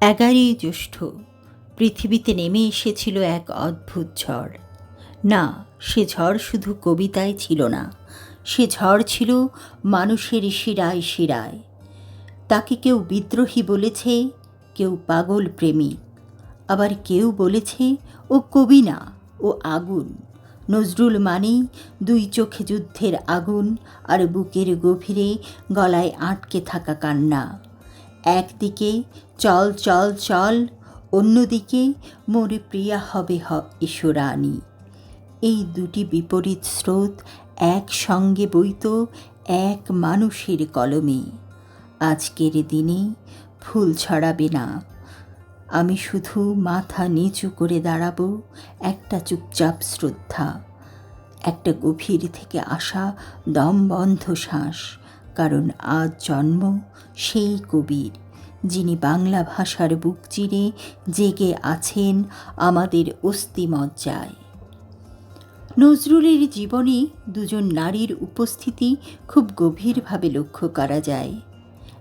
এগারোই জ্যৈষ্ঠ পৃথিবীতে নেমে এসেছিল এক অদ্ভুত ঝড়। না, সে ঝড় শুধু কবিতায় ছিল না, সে ঝড় ছিল মানুষের শিরায় শিরায়। তাকে কেউ বিদ্রোহী বলেছে, কেউ পাগল প্রেমিক, আবার কেউ বলেছে, ও কবি না, ও আগুন। নজরুল মানেই দুই চোখে যুদ্ধের আগুন আর বুকের গভীরে গলায় আটকে থাকা কান্না। একদিকে চল চল চল, অন্যদিকে মোরে প্রিয়া হবে হ ঈশ্বরানী। এই দুটি বিপরীত স্রোত একসঙ্গে বইত এক মানুষের কলমে। আজকের দিনে ফুল ছড়াবে না। আমি শুধু মাথা নিচু করে দাঁড়াবো একটা চুপচাপ শ্রদ্ধা, একটা গভীর থেকে আসা দমবন্ধ শ্বাস, কারণ আজ জন্ম সেই কবির। যিনি বাংলা ভাষার বুক চিরে জেগে আছেন আমাদের অস্থিমজ্জায় নজরুলের জীবনে দুজন নারীর উপস্থিতি খুব গভীরভাবে লক্ষ্য করা যায়।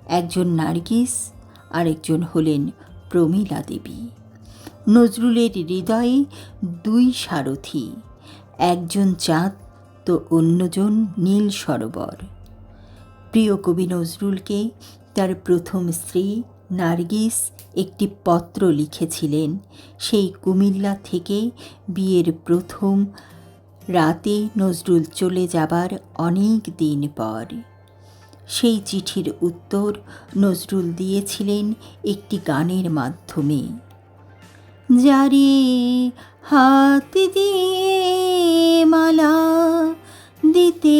একজন নার্গিস, আরেকজন হলেন প্রমীলা দেবী। নজরুলের হৃদয়ে দুই সারথি, একজন চাঁদ তো অন্যজন নীল সরোবর। প্রিয় কবি নজরুলকে তার প্রথম স্ত্রী নার্গিস একটি পত্র লিখেছিলেন। সেই কুমিল্লা থেকে বিয়ের প্রথম রাতে নজরুল চলে যাবার অনেক দিন পর। সেই চিঠির উত্তর নজরুল দিয়েছিলেন একটি গানের মাধ্যমে। যারে হাত দিয়ে মালা দিতে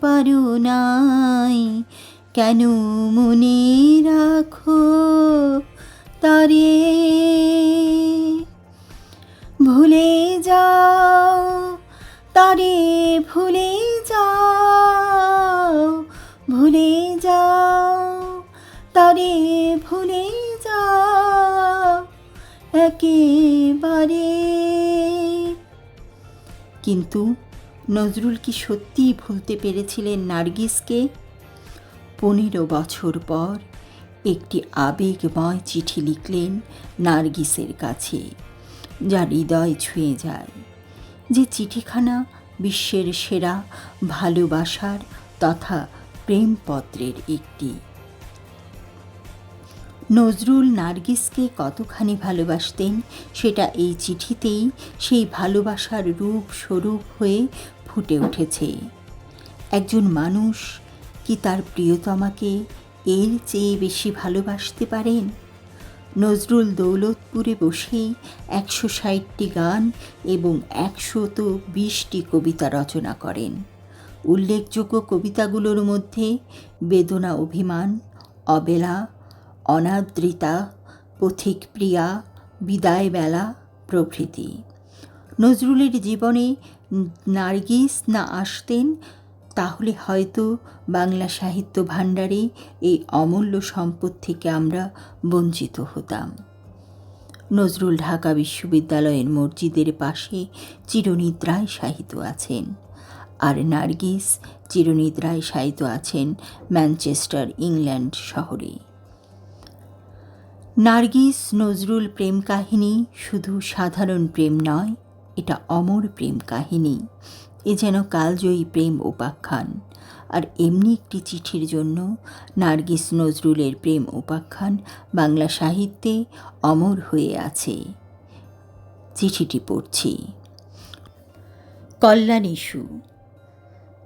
পারো নাই কেন মনে রাখো তারে? ভুলে যাও, তারে ভুলে যাও ভুলে যাও, তারে ভুলে যাও একেবারে। কিন্তু নজরুল কি সত্যিই ভুলতে পেরেছিলেন নার্গিসকে? পনেরো বছর পর একটি আবেগময় চিঠি লিখলেন নার্গিসের কাছে যা হৃদয় ছুঁয়ে যায়। যে চিঠিখানা বিশ্বের সেরা ভালোবাসার তথা প্রেমপত্রের একটি। নজরুল নার্গিসকে কতখানি ভালোবাসতেন, সেটা এই চিঠিতেই সেই ভালোবাসার রূপ স্বরূপ হয়ে ফুটে উঠেছে। একজন মানুষ কি তার প্রিয়তমাকে এর চেয়ে বেশি ভালোবাসতে পারেন? নজরুল দৌলতপুরে বসেই একশো ষাটটি গান এবং একশত বিশটি কবিতা রচনা করেন। উল্লেখযোগ্য কবিতাগুলোর মধ্যে বেদনা অভিমান, অবেলা অনাদ্রিতা পথিক প্রিয়া, বিদায় বেলা প্রভৃতি। নজরুলের জীবনে নার্গিস না আসতেন তাহলে হয়তো বাংলা সাহিত্য ভাণ্ডারে এই অমূল্য সম্পদ থেকে আমরা বঞ্চিত হতাম। নজরুল ঢাকা বিশ্ববিদ্যালয়ের মসজিদের পাশে চিরনিদ্রায় সাহিত্য আছেন আর নার্গিস চিরনিদ্রায় সাহিত্য আছেন ম্যানচেস্টার, ইংল্যান্ড শহরে। নার্গিস নজরুল প্রেম কাহিনী শুধু সাধারণ প্রেম নয়, এটা অমর প্রেম কাহিনী। এ যেন কালজয়ী প্রেম উপাখ্যান আর এমনি একটি চিঠির জন্য নার্গিস নজরুলের প্রেম উপাখ্যান বাংলা সাহিত্যে অমর হয়ে আছে। চিঠিটি পড়ছি। কল্যাণ ইস্যু।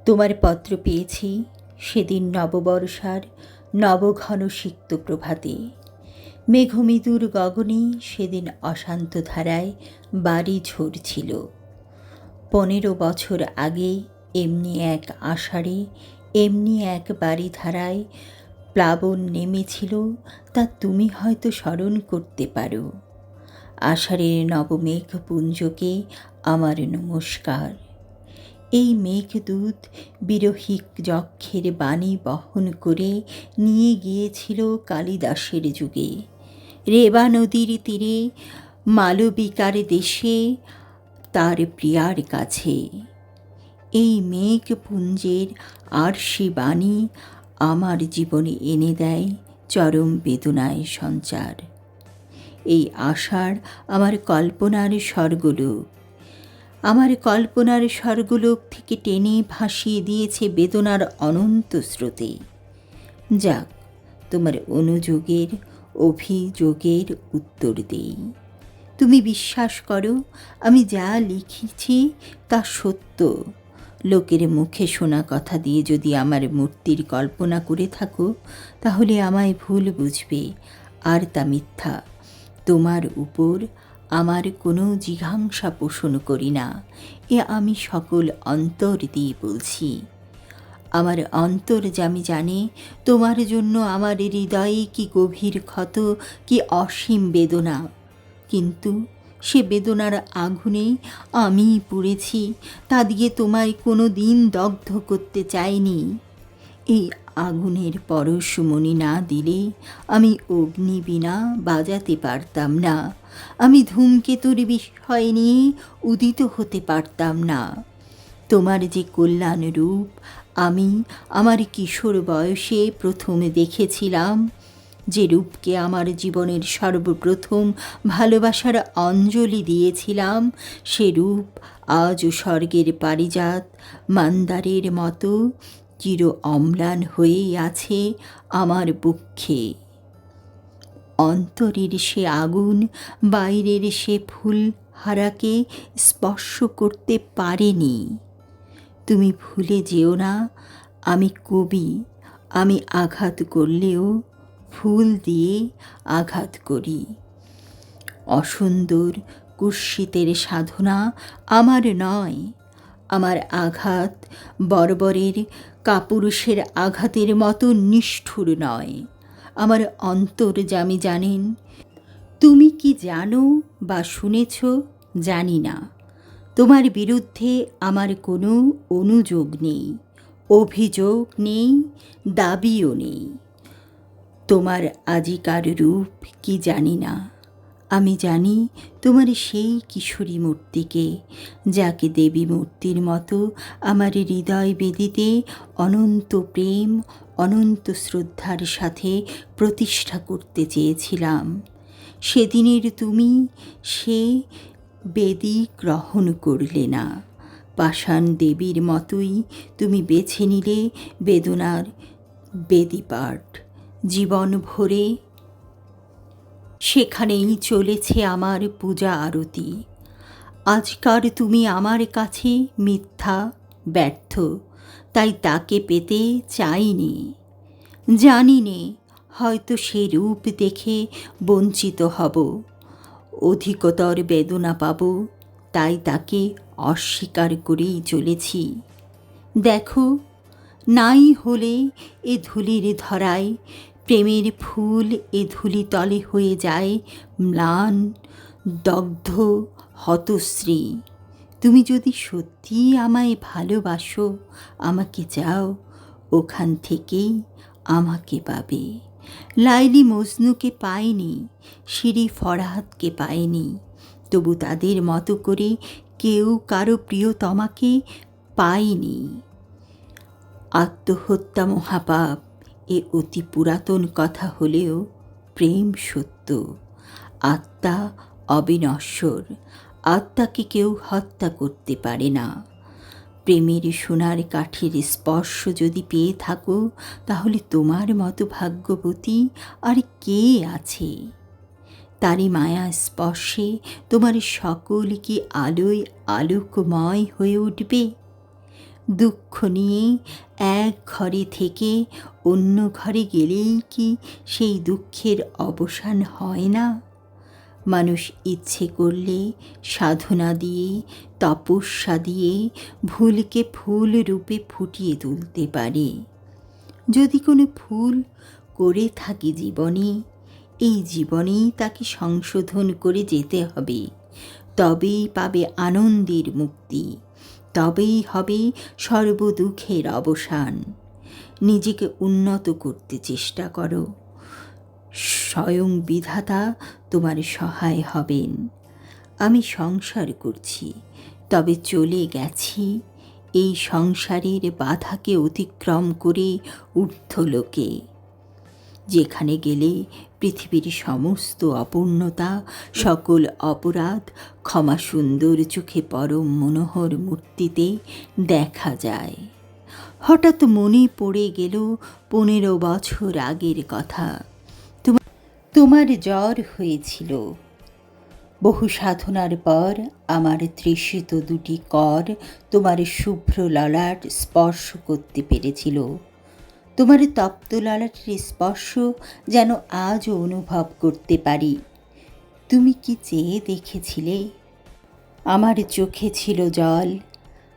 তোমার পত্র পেয়েছি সেদিন নববর্ষার নবঘন সিক্ত প্রভাতে। মেঘমিদুর গগনে সেদিন অশান্ত ধারায় বাড়ি ঝরছিল। পনেরো বছর আগে এমনি এক আষাঢ়ে, এমনি এক বাড়ি ধারায় প্লাবন নেমেছিল, তা তুমি হয়তো স্মরণ করতে পারো। আষাঢ়ের নবমেঘ পুঞ্জকে আমার নমস্কার। এই মেঘদূত বিরহিক যক্ষের বাণী বহন করে নিয়ে গিয়েছিল কালিদাসের যুগে। রেবা নদীর তীরে মালবিকার দেশে তার প্রিয়ার কাছে। এই মেঘপুঞ্জের আরশি বাণী আমার জীবনে এনে দেয় চরম বেদনায় সঞ্চার। এই আশার আমার কল্পনার স্বর্গলোক। আমার কল্পনার স্বর্গলোক থেকে টেনে ভাসিয়ে দিয়েছে বেদনার অনন্ত স্রোতে। যাক, তোমার অনুযোগের, অভিযোগের উত্তর দেই। তুমি বিশ্বাস করো, আমি যা লিখেছি তা সত্য। লোকের মুখে শোনা কথা দিয়ে যদি আমার মূর্তির কল্পনা করে থাকো, তাহলে আমায় ভুল বুঝবে, আর তা মিথ্যা। তোমার উপর আমার কোনো জিঘাংসা পোষণ করি না, এ আমি সকল অন্তর দিয়ে বলছি। আমার অন্তর জামি জানে, তোমার জন্য আমার হৃদয়ে কি গভীর ক্ষত, কি অসীম বেদনা। কিন্তু সে বেদনার আগুনে আমি পুড়েছি, তা দিয়ে তোমায় কোনো দিন দগ্ধ করতে চাইনি। এই আগুনের পরশমণি না দিলে আমি অগ্নি বিনা বাজাতে পারতাম না। আমি ধূমকেতুর বিষয় নিয়ে উদিত হতে পারতাম না। তোমার যে কল্যাণ রূপ আমি আমার কিশোর বয়সে প্রথমে দেখেছিলাম যে রূপকে আমার জীবনের সর্বপ্রথম ভালোবাসার অঞ্জলি দিয়েছিলাম, সে রূপ আজও স্বর্গের পারিজাত মান্দারের মতো চির অম্লান হয়েই আছে আমার বক্ষে অন্তরের সে আগুন বাইরের সে ফুল হারাকে স্পর্শ করতে পারেনি। তুমি ভুলে যেও না, আমি কবি, আমি আঘাত করলেও ফুল দিয়ে আঘাত করি। অসুন্দর কুৎসিতের সাধনা আমার নয়। আমার আঘাত বর্বরের কাপুরুষের আঘাতের মতো নিষ্ঠুর নয়। আমার অন্তর জামি জানেন, তুমি কি জানো বা শুনেছ জানি না। তোমার বিরুদ্ধে আমার কোনো অনুযোগ নেই, অভিযোগ নেই, দাবিও নেই। তোমার আজিকার রূপ কি জানি না। আমি জানি তোমার সেই কিশোরী মূর্তিকে, যাকে দেবী মূর্তির মতো আমার হৃদয় বেদিতে অনন্ত প্রেম, অনন্ত শ্রদ্ধার সাথে প্রতিষ্ঠা করতে চেয়েছিলাম। সেদিনের তুমি সে বেদি গ্রহণ করলে না। পাষাণ দেবীর মতোই তুমি বেছে নিলে বেদনার বেদিপাঠ। জীবন ভরে। সেখানেই চলেছে আমার পূজা আরতি। আজকার তুমি আমার কাছে মিথ্যা, ব্যর্থ, তাই তাকে পেতে চাইনি। জানি নে হয়তো সে রূপ দেখে বঞ্চিত হব। অধিকতর বেদনা পাব, তাই তাকে অস্বীকার করেই চলেছি। দেখো, নাই হলে এ ধুলির ধরায় প্রেমের ফুল এ ধুলি তলে হয়ে যায় ম্লান, দগ্ধ, হতশ্রী। তুমি যদি সত্যি আমায় ভালোবাসো, আমাকে যাও ওখান থেকেই আমাকে পাবে। লাইলি মজনুকে পায়নি সিঁড়ি ফরহাদকে পায়নি। তবু তাদের মতো করে কেউ কারও প্রিয়তমাকে পায়নি। আত্মহত্যা মহাপাপ। এ অতি পুরাতন কথা হলেও প্রেম সত্য। আত্মা অবিনশ্বর। আত্মাকে কেউ হত্যা করতে পারে না। প্রেমের সোনার কাঠের স্পর্শ যদি পেয়ে থাকো, তাহলে তোমার মতো ভাগ্যবতী আর কে আছে? তারই মায়া স্পর্শে তোমার সকল কি আলোয় আলোকময় হয়ে উঠবে। দুঃখ নিয়ে এক ঘরে থেকে অন্য ঘরে গেলেই কি সেই দুঃখের অবসান হয় না? মানুষ ইচ্ছে করলে সাধনা দিয়ে, তপস্যা দিয়ে ভুলকে ফুল রূপে ফুটিয়ে তুলতে পারে। যদি কোনো ফুল করে থাকি জীবনে, এই জীবনেই তাকে সংশোধন করে যেতে হবে। তবেই পাবে আনন্দের মুক্তি। তবেই হবে সর্বদুঃখের অবসান। নিজেকে উন্নত করতে চেষ্টা করো। স্বয়ং বিধাতা তোমার সহায় হবেন। আমি সংসার করছি, তবে চলে গেছি। এই সংসারের বাধাকে অতিক্রম করে ঊর্ধ্বলোকে। যেখানে গেলে পৃথিবীর সমস্ত অপূর্ণতা, সকল অপরাধ, ক্ষমা সুন্দর চোখে পরম মনোহর মূর্তিতে দেখা যায়। হঠাৎ মনে পড়ে গেল পনেরো বছর আগের কথা। তোমার জ্বর হয়েছিল। বহু সাধনার পর আমার তৃষিত দুটি কর তোমার শুভ্র ললাট স্পর্শ করতে পেরেছিল। তোমার তপ্ত ললাটের স্পর্শ যেন আজও অনুভব করতে পারি। তুমি কি চেয়ে দেখেছিলে? আমার চোখে ছিল জল,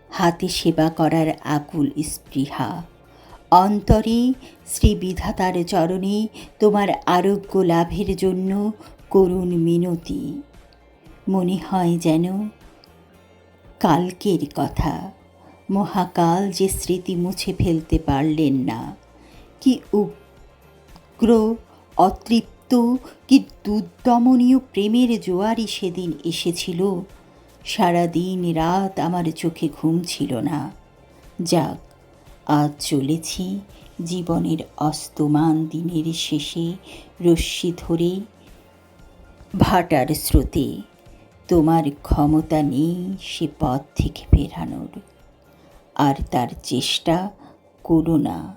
হাতে সেবা করার আকুল স্পৃহা। অন্তরে শ্রী বিধাতার চরণে তোমার আরোগ্য লাভের জন্য করুণ মিনতি। মনে হয় যেন কালকের কথা, মহাকাল যে স্মৃতি মুছে ফেলতে পারলেন না। কি উগ্র, অতৃপ্ত কি দুর্দমনীয় প্রেমের জোয়ারই সেদিন এসেছিল? সারা দিন রাত আমার চোখে ঘুম ছিল না। যাক, আজ চলেছি জীবনের অস্তমান দিনের শেষে রশ্মি ধরে। ভাটার স্রোতে, তোমার ক্ষমতা নেই সে পথ থেকে ফেরানোর আর তার চেষ্টা করো না।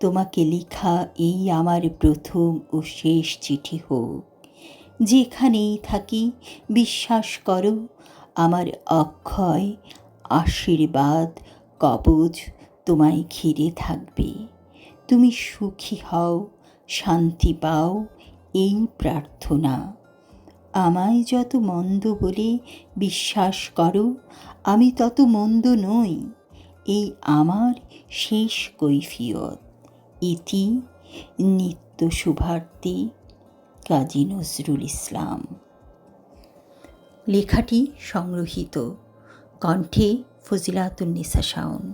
তোমাকে লেখা এই আমার প্রথম ও শেষ চিঠি হোক। যেখানেই থাকি, বিশ্বাস করো, আমার অক্ষয়, আশীর্বাদ, কবচ তোমায় ঘিরে থাকবে। তুমি সুখী হও, শান্তি পাও, এই প্রার্থনা। আমায় যত মন্দ বলে বিশ্বাস করো, আমি তত মন্দ নই। এই আমার শেষ কৈফিয়ত। ইতি নিত্য শুভার্থী কাজী নজরুল ইসলাম। লেখাটি সংগ্রহীত কণ্ঠে ফজিলাতুন্নিসা শাওন